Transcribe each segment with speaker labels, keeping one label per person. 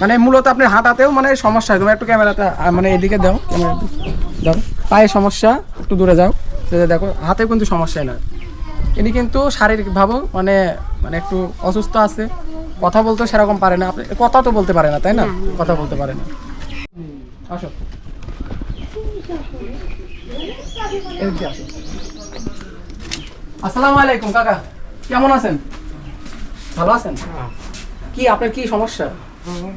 Speaker 1: মানে মূলত আপনি হাঁটাতেও মানে সমস্যা হয়। তুমি একটু ক্যামেরাতে মানে এদিকে দাও ক্যামেরা দাও। পায়ে সমস্যা একটু দূরে যাও। দেখো হাতেও কিন্তু সমস্যাই না। ইনি কিন্তু শারীরিকভাবেও মানে মানে একটু অসুস্থ আছে। কথা বলতেও সেরকম পারে না। আপনি কথা তো বলতে পারে না তাই না? কথা বলতে পারে না। আসো। আসসালামু আলাইকুম কাকা। কেমন আছেন? ভালো আছেন? কি আপনার কি সমস্যা? মানে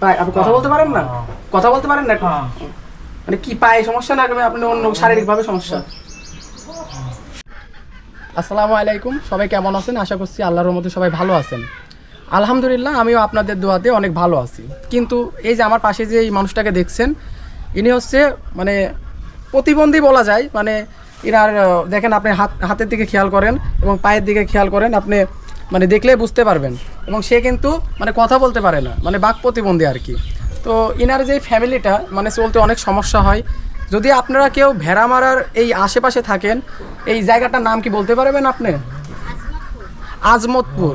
Speaker 1: পায়ে- আপনি কথা বলতে পারেন না? কথা বলতে পারেন না মানে কি পায়ে সমস্যা না আপনি অন্য শারীরিক ভাবে সমস্যা? আসসালামু আলাইকুম সবাই কেমন আছেন? আশা করছি আল্লাহর মধ্যে সবাই ভালো আছেন। আলহামদুলিল্লাহ আমিও আপনাদের দোয়াতে অনেক ভালো আছি। কিন্তু এই যে আমার পাশে যে এই মানুষটাকে দেখছেন ইনি হচ্ছে মানে প্রতিবন্ধী বলা যায় মানে ইনার দেখেন আপনি হাত হাতের দিকে খেয়াল করেন এবং পায়ের দিকে খেয়াল করেন আপনি মানে দেখলে বুঝতে পারবেন। এবং সে কিন্তু মানে কথা বলতে পারে না মানে বাক প্রতিবন্ধী আর কি। তো ইনার যে ফ্যামিলিটা মানে চলতে অনেক সমস্যা হয়। যদি আপনারা কেউ ভেড়া মারার এই আশেপাশে থাকেন, এই জায়গাটার নাম কি বলতে পারবেন আপনি? আজমতপুর।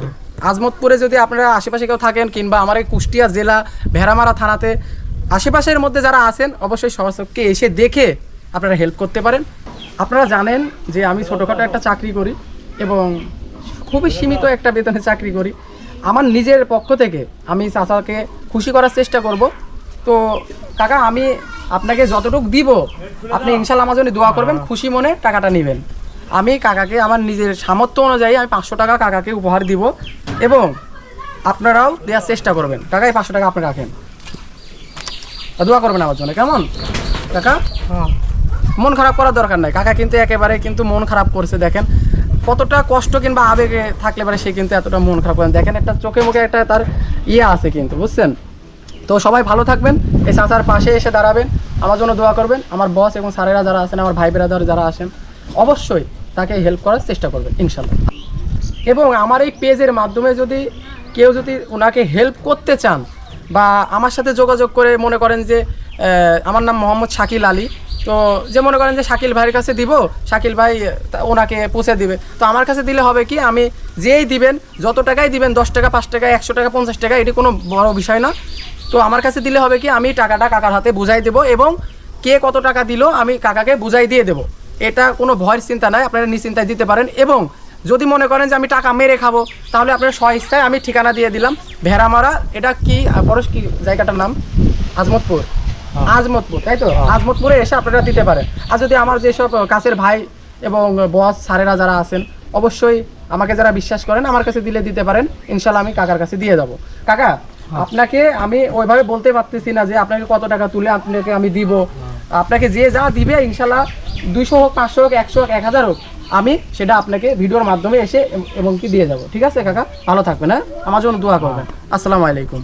Speaker 1: আজমতপুরে যদি আপনারা আশেপাশে কেউ থাকেন, কিংবা আমার এই কুষ্টিয়া জেলা ভেড়ামারা থানাতে আশেপাশের মধ্যে যারা আছেন, অবশ্যই সবাইকে এসে দেখে আপনারা হেল্প করতে পারেন। আপনারা জানেন যে আমি ছোটোখাটো একটা চাকরি করি, এবং খুবই সীমিত একটা বেতনে চাকরি করি। আমার নিজের পক্ষ থেকে আমি চাচাকে খুশি করার চেষ্টা করব। তো কাকা আমি আপনাকে যতটুকু দিব আপনি ইনশাল্লাহ আমার জন্য দোয়া করবেন খুশি মনে টাকাটা নেবেন। আমি কাকাকে আমার নিজের সামর্থ্য অনুযায়ী আমি পাঁচশো টাকা কাকাকে উপহার দিব এবং আপনারাও দেওয়ার চেষ্টা করবেন। কাকা এই পাঁচশো টাকা আপনি রাখেন। আর দোয়া করবেন আমার জন্য কেমন? কাকা? মন খারাপ করার দরকার নাই। কাকা কিন্তু একেবারে কিন্তু মন খারাপ করছে দেখেন। কতটা কষ্ট কিংবা আবেগে থাকলে পারে সে কিন্তু এতটা মন খারাপ করেন দেখেন একটা চোখে মুখে একটা তার ইয়ে আছে কিন্তু, বুঝছেন? তো সবাই ভালো থাকবেন, এই চাচার পাশে এসে দাঁড়াবেন, আমার জন্য দোয়া করবেন, আমার বস এবং স্যারেরা যারা আছেন, আমার ভাই বেরাদার যারা আছেন, অবশ্যই তাকে হেল্প করার চেষ্টা করবেন ইনশাল্লাহ এবং আমার এই পেজের মাধ্যমে যদি কেউ যদি ওনাকে হেল্প করতে চান বা আমার সাথে যোগাযোগ করে মনে করেন যে আমার নাম মোহাম্মদ শাকিল আলী তো যে মনে করেন যে শাকিল ভাইয়ের কাছে দিব, শাকিল ভাই ওনাকে পৌঁছে দিবে। তো আমার কাছে দিলে হবে কি, আমি যেই দিবেন, যত টাকাই দিবেন, দশ টাকা, পাঁচ টাকা, একশো টাকা, পঞ্চাশ টাকা, এটি কোনো বড় বিষয় না। তো আমার কাছে দিলে হবে কি, আমি টাকাটা কাকার হাতে বুঝাই দেবো এবং কে কত টাকা দিল, আমি কাকাকে বুঝাই দিয়ে দেবো। এটা কোনো ভয়ের চিন্তা নাই, আপনারা নিশ্চিন্তায় দিতে পারেন এবং যদি মনে করেন যে আমি টাকা মেরে খাব, তাহলে আপনার স্ব ইচ্ছায় আমি ঠিকানা দিয়ে দিলাম, ভেড়ামারা, এটা কি পরশ কি জায়গাটার নাম? আজমতপুর। আজমতপুর তাই তো? আজমতপুরে এসে আপনারা দিতে পারেন। আর যদি আমার যেসব কাছের ভাই এবং বস স্যারেরা যারা আছেন অবশ্যই আমাকে যারা বিশ্বাস করেন আমার কাছে দিলে দিতে পারেন। ইনশাল্লাহ আমি কাকার কাছে দিয়ে যাব। কাকা আপনাকে আমি ওইভাবে বলতে পারতেছি না যে আপনাকে কত টাকা তুলে আপনাকে আমি দিব। আপনাকে যে যা দিবে ইনশাল্লাহ দুইশো হোক পাঁচশো হোক একশো হোক এক হাজার হোক আমি সেটা আপনাকে ভিডিওর মাধ্যমে এসে এবং কি দিয়ে যাব। ঠিক আছে কাকা? ভালো থাকবেন হ্যাঁ? আমার জন্য দোয়া করবেন। আসসালামু আলাইকুম।